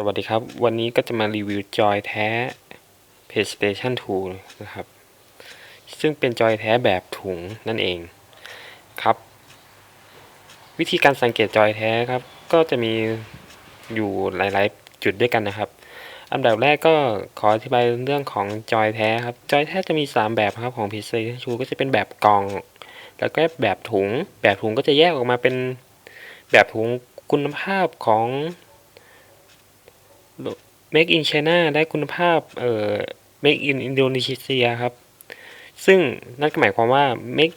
สวัสดีครับ วันนี้ก็จะมารีวิวจอยแท้ PlayStation 2 นะครับ ซึ่งเป็นจอยแท้แบบถุงนั่นเองครับ วิธีการสังเกตจอยแท้ครับ ก็จะมีอยู่หลาย ๆ จุดด้วยกันนะครับ อันดับแรกก็ขออธิบายเรื่องของจอยแท้ครับ จอยแท้จะมี 3 แบบครับของ PlayStation 2 ก็จะเป็นแบบกล่อง แล้วก็แบบถุง แบบถุงก็จะแยกออกมาเป็นแบบถุงคุณภาพของ Make in China ได้คุณภาพเอ่อ Make in Indonesia ครับ ซึ่งนั่นก็หมายความว่า Make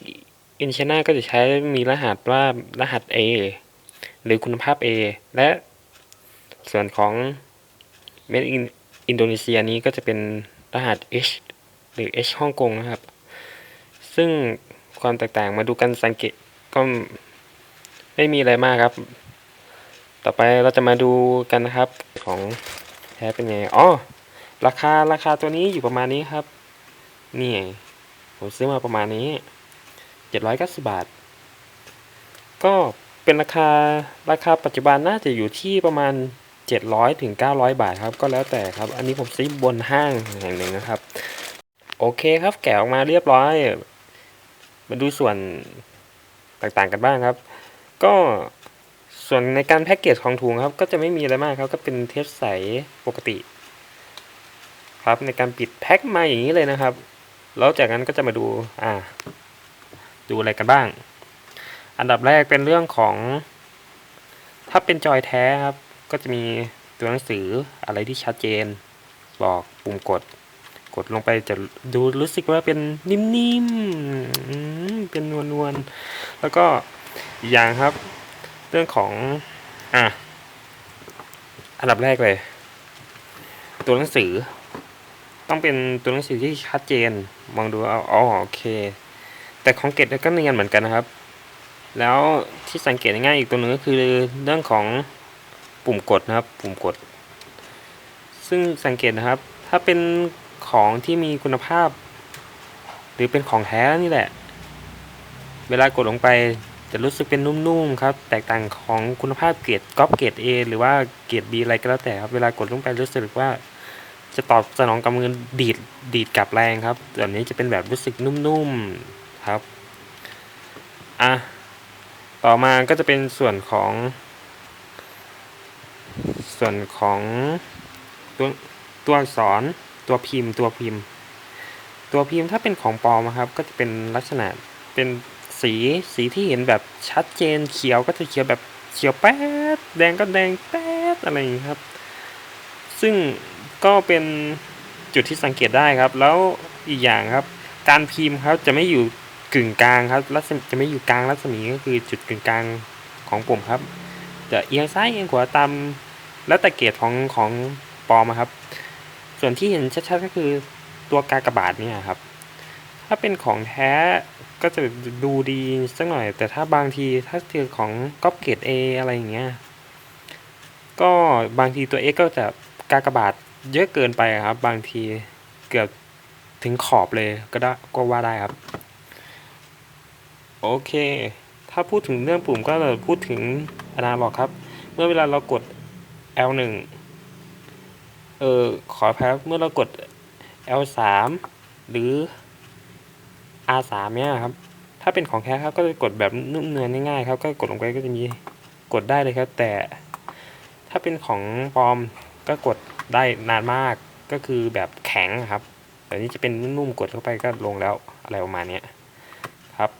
in China ก็จะใช้มีรหัสว่ารหัส A หรือคุณภาพ A และส่วนของ Made in Indonesia นี้ก็จะเป็นรหัส H หรือ H ฮ่องกงนะครับ ซึ่งความแตกต่างมาดูกันสังเกตก็ไม่มีอะไรมากครับ ต่อไปเราจะมาดูกันนะครับ ของแท้เป็นไงอ๋อราคาราคาตัวนี้อยู่ประมาณนี้ครับ นี่ผมซื้อมาประมาณนี้เจ็ดร้อยเก้าสิบาท ก็เป็นราคาราคาปัจจุบันน่าจะอยู่ที่ประมาณเจ็ดร้อยถึงเก้าร้อยบาทครับก็แล้วแต่ครับ อันนี้ผมซื้อบนห้างแห่งหนึ่งนะครับ โอเคครับแกะออกมาเรียบร้อย มาดูส่วนต่างๆกันบ้างครับ ก็ ส่วนในการแพ็กเกจของถุงครับ ก็จะไม่มีอะไรมากครับ ก็เป็นเทปใสปกติ ครับในการปิดแพ็คมาอย่างนี้เลยนะครับ แล้วจากนั้นก็จะมาดูอ่า ดูอะไรกันบ้าง อันดับแรกเป็นเรื่องของ ถ้าเป็นจอยแท้ครับ ก็จะมีตัวหนังสืออะไรที่ชัดเจน บอกปุ่มกด กดลงไปจะดูรู้สึกว่าเป็นนิ่มๆเป็นนวลๆแล้วก็อย่างครับ เรื่องของอะอันดับแรกเลย ตัวหนังสือ ต้องเป็นตัวหนังสือที่ชัดเจนมองดูเอาอ๋อโอเค แต่ของเกตก็เนียนเหมือนกันนะครับ แล้วที่สังเกตง่ายอีกตัวหนึ่งก็คือเรื่องของปุ่มกดนะครับ ปุ่มกด ซึ่งสังเกตนะครับ ถ้าเป็นของที่มีคุณภาพ หรือเป็นของแท้นี่แหละ เวลากดลงไป จะรู้สึกเป็นนุ่มๆครับ แตกต่างของคุณภาพเกรดก๊อปเกรด A หรือว่าเกรด B อะไรก็แล้วแต่ครับ เวลากดลงไปรู้สึกว่า จะตอบสนองกับมือดีดดีดกลับแรงครับส่วนนี้จะเป็นแบบรู้สึกนุ่มๆครับ อะ ต่อมาก็จะเป็นส่วนของ ส่วนของตัวตัวอักษรตัวพิมพ์ตัวพิมพ์ ตัวพิมพ์ถ้าเป็นของปลอมครับ ก็จะเป็นลักษณะเป็น สีสีที่เห็นแบบชัดเจนเขียวก็จะเขียวแบบเขียวแป๊ดแดงก็แดงแป๊ดอะไรอย่างนี้ครับ ซึ่งก็เป็นจุดที่สังเกตได้ครับ แล้วอีกอย่างครับ การพิมพ์ครับจะไม่อยู่กึ่งกลางครับรัศมีจะไม่อยู่กลางรัศมีก็คือจุดกึ่งกลางของปุ่มครับ จะเอียงซ้ายเอียงขวาตามแล้วแต่เกรดของของปลอมครับ ส่วนที่เห็นชัดๆก็คือตัวกากบาทเนี่ยครับ ถ้าเป็นของแท้ ก็จะดูดีสักหน่อย แต่ถ้าบางทีถ้าเจอของก๊อปเกรด A อะไรอย่างเงี้ย ก็บางทีตัว X ก็จะกากบาทเยอะเกินไปครับ บางทีเกือบถึงขอบเลยก็ได้ก็ว่าได้ครับ โอเค ถ้าพูดถึงเรื่องปุ่มก็เราพูดถึงอนาล็อกครับ เมื่อเวลาเรากด L1 เออขออภัยครับเมื่อเรากด L3 หรือ R3 เนี่ยครับ ถ้าเป็นของแท้ครับก็จะกดแบบนุ่มเนือนง่ายๆครับ ก็กดลงไปก็จะมีกดได้เลยครับ แต่ ถ้าเป็นของปลอมก็กดได้นานมาก ก็คือแบบแข็งครับ แต่นี้จะเป็นนุ่มๆกดเข้าไปก็ลงแล้วอะไรประมาณนี้ครับ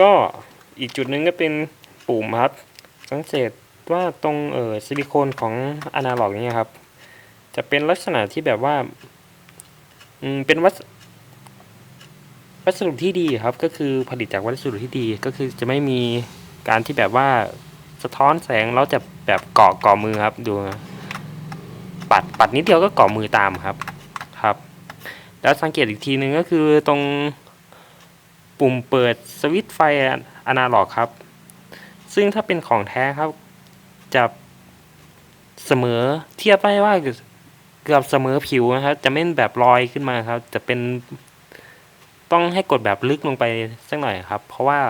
ก็อีกจุดหนึ่งก็เป็นปุ่มครับ สังเกตว่าตรงเออซิลิโคนของอนาล็อกเนี่ยครับ จะเป็นลักษณะที่แบบว่า อืม เป็นวัส วัสดุที่ดีครับก็คือผลิตจากวัสดุที่ดีก็คือจะไม่มีการที่แบบว่าสะท้อนแสงแล้วจะแบบเกาะเกาะมือครับดูปัดปัดนิดเดียวก็เกาะมือตามครับครับ แล้วสังเกตอีกทีหนึ่งก็คือตรงปุ่มเปิดสวิตช์ไฟอนาล็อกครับ ซึ่งถ้าเป็นของแท้ครับจะเสมอเทียบได้ว่าเกือบเสมอผิวนะครับจะไม่แบบลอยขึ้นมาครับ จะเป็น ต้องให้กดแบบลึกลงไปสักหน่อยครับ เพราะว่า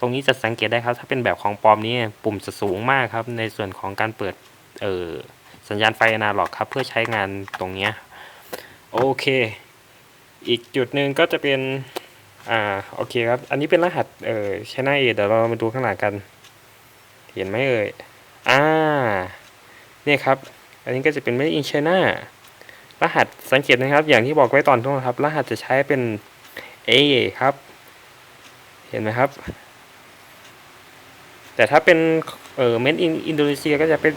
ตรงนี้จะสังเกตได้ครับ ถ้าเป็นแบบของปลอมนี้ปุ่มจะสูงมากครับ ในส่วนของการเปิดเออสัญญาณไฟอนาล็อกครับ เพื่อใช้งานตรงนี้โอเค อีกจุดหนึ่งก็จะเป็นอ่าโอเคครับ อันนี้เป็นรหัสเอ่อชแนลเอเดี๋ยวเรามาดูข้างหลังกัน เห็นไหมเอ่ยอ่าเนี่ยครับ อันนี้ก็จะเป็น Made in China รหัสสังเกตนะครับ อย่างที่บอกไว้ตอนต้นครับ รหัสจะใช้เป็น A ครับ เห็นไหมครับ แต่ถ้าเป็นเอ่อ Made in Indonesia ก็จะเป็น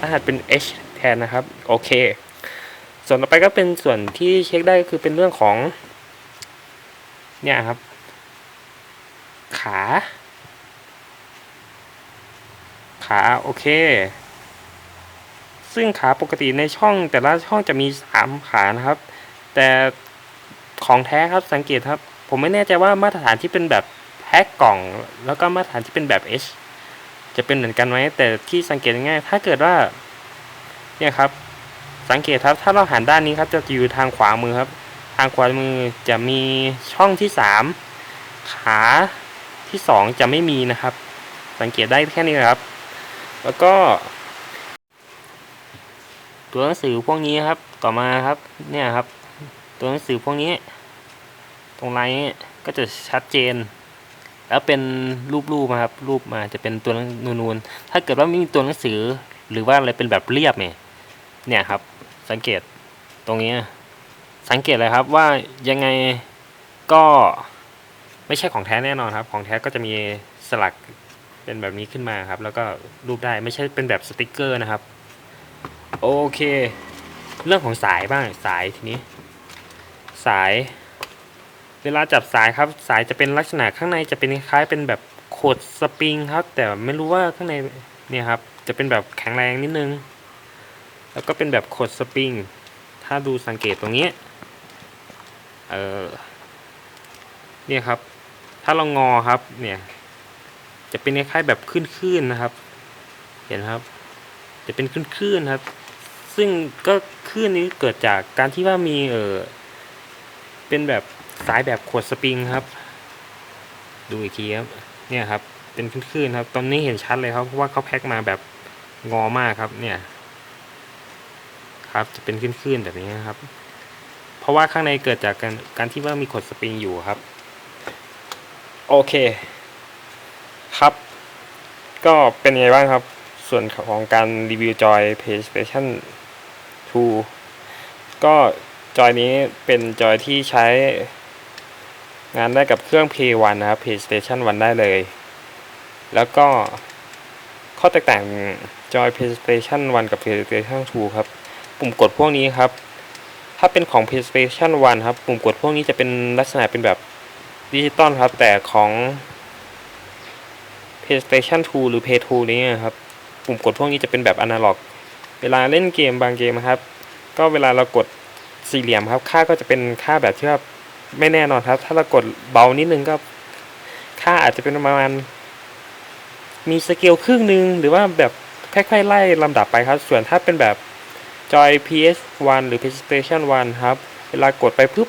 รหัสเป็น H แทนนะครับ โอเค ส่วนต่อไปก็เป็นส่วนที่เช็คได้ก็คือเป็นเรื่องของ เนี่ยครับ ขา ขา โอเค ซึ่งขาปกติในช่องแต่ละช่องจะมีสามขานะครับ แต่ ของแท้ครับสังเกตครับ ผมไม่แน่ใจว่ามาตรฐานที่เป็นแบบแพ็กกล่อง แล้วก็มาตรฐานที่เป็นแบบ H จะเป็นเหมือนกันไหมแต่ที่สังเกตง่ายถ้าเกิดว่าเนี่ยครับ สังเกตครับถ้าเราหันด้านนี้ครับจะอยู่ทางขวามือครับ ทางขวามือจะมีช่องที่สามขาที่สองจะไม่มีนะครับ สังเกตได้แค่นี้นะครับ แล้วก็ ตัวหนังสือพวกนี้ครับต่อมาครับเนี่ยครับ ตัวหนังสือพวกนี้ ตรงไลน์ก็จะชัดเจน แล้วเป็นรูปๆมาครับ รูปมาจะเป็นตัวนูนๆ ถ้าเกิดว่าไม่มีตัวหนังสือหรือว่าอะไรเป็นแบบเรียบเนี่ยเนี่ยครับ สังเกตตรงนี้ สังเกตเลยครับว่ายังไงก็ไม่ใช่ของแท้แน่นอนครับ ของแท้ก็จะมีสลักเป็นแบบนี้ขึ้นมาครับ แล้วก็รูปได้ไม่ใช่เป็นแบบสติกเกอร์นะครับ โอเค เรื่องของสายบ้างสายทีนี้ สาย เวลาจับสายครับ สายจะเป็นลักษณะข้างในจะเป็นคล้ายเป็นแบบโคดสปริงครับ แต่ไม่รู้ว่าข้างในเนี่ยครับ จะเป็นแบบแข็งแรงนิดนึง แล้วก็เป็นแบบโคดสปริง ถ้าดูสังเกตตรงนี้ เออเนี่ยครับ ถ้าเรางอครับ เนี่ย จะเป็นคล้ายแบบขึ้นๆนะครับ เห็นครับ จะเป็นขึ้นๆครับ ซึ่งก็คลื่นนี้เกิดจากการที่ว่ามีเออ เป็นแบบสายแบบขวดสปริงครับ ดูอีกทีครับ เนี่ยครับ เป็นคลื่นๆครับ ตอนนี้เห็นชัดเลยครับ เพราะว่าเขาแพ็คมาแบบงอมากครับ เนี่ย ครับ จะเป็นคลื่นๆแบบนี้นะครับ เพราะว่าข้างในเกิดจากการการที่ว่ามีขวดสปริงอยู่ครับ โอเค ครับ ก็เป็นไงบ้างครับ ส่วนของการรีวิวจอย PlayStation 2 ก็ จอยนี้เป็นจอยที่ใช้งานได้กับเครื่อง Play 1นะครับ PlayStation 1 ได้เลย แล้วก็ข้อแตกต่างจอย PlayStation 1 กับ PlayStation 2 ครับ ปุ่มกดพวกนี้ครับ ถ้าเป็นของ PlayStation 1 ครับ ปุ่มกดพวกนี้จะเป็นลักษณะเป็นแบบดิจิตอลครับ แต่ของ PlayStation 2 หรือ Play 2นี้ครับ ปุ่มกดพวกนี้จะเป็นแบบอนาล็อก เวลาเล่นเกมบางเกมครับ ก็เวลาเรากด สี่เหลี่ยมครับ ค่าก็จะเป็นค่าแบบที่ว่าไม่แน่นอนครับ ถ้าเรากดเบานิดนึงก็ ค่าอาจจะเป็นประมาณ มีสเกลครึ่งหนึ่งหรือว่าแบบค่อยๆไล่ลำดับไปครับ ส่วนถ้าเป็นแบบจอย PS1 หรือ PlayStation 1 ครับ เวลากดไปปุ๊บ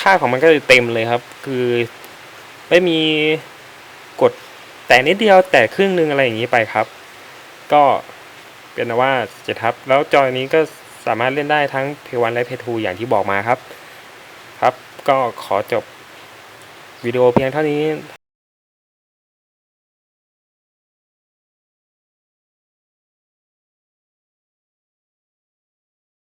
ค่าของมันก็จะเต็มเลยครับ คือไม่มีกดแต่นิดเดียวแต่ครึ่งหนึ่งอะไรอย่างนี้ไปครับ ก็เป็นว่าเจะทับ แล้วจอยนี้ก็ สามารถเล่นได้ทั้งเพย์วันและเพย์ทูอย่างที่บอกมาครับ ครับก็ขอจบวิดีโอเพียงเท่านี้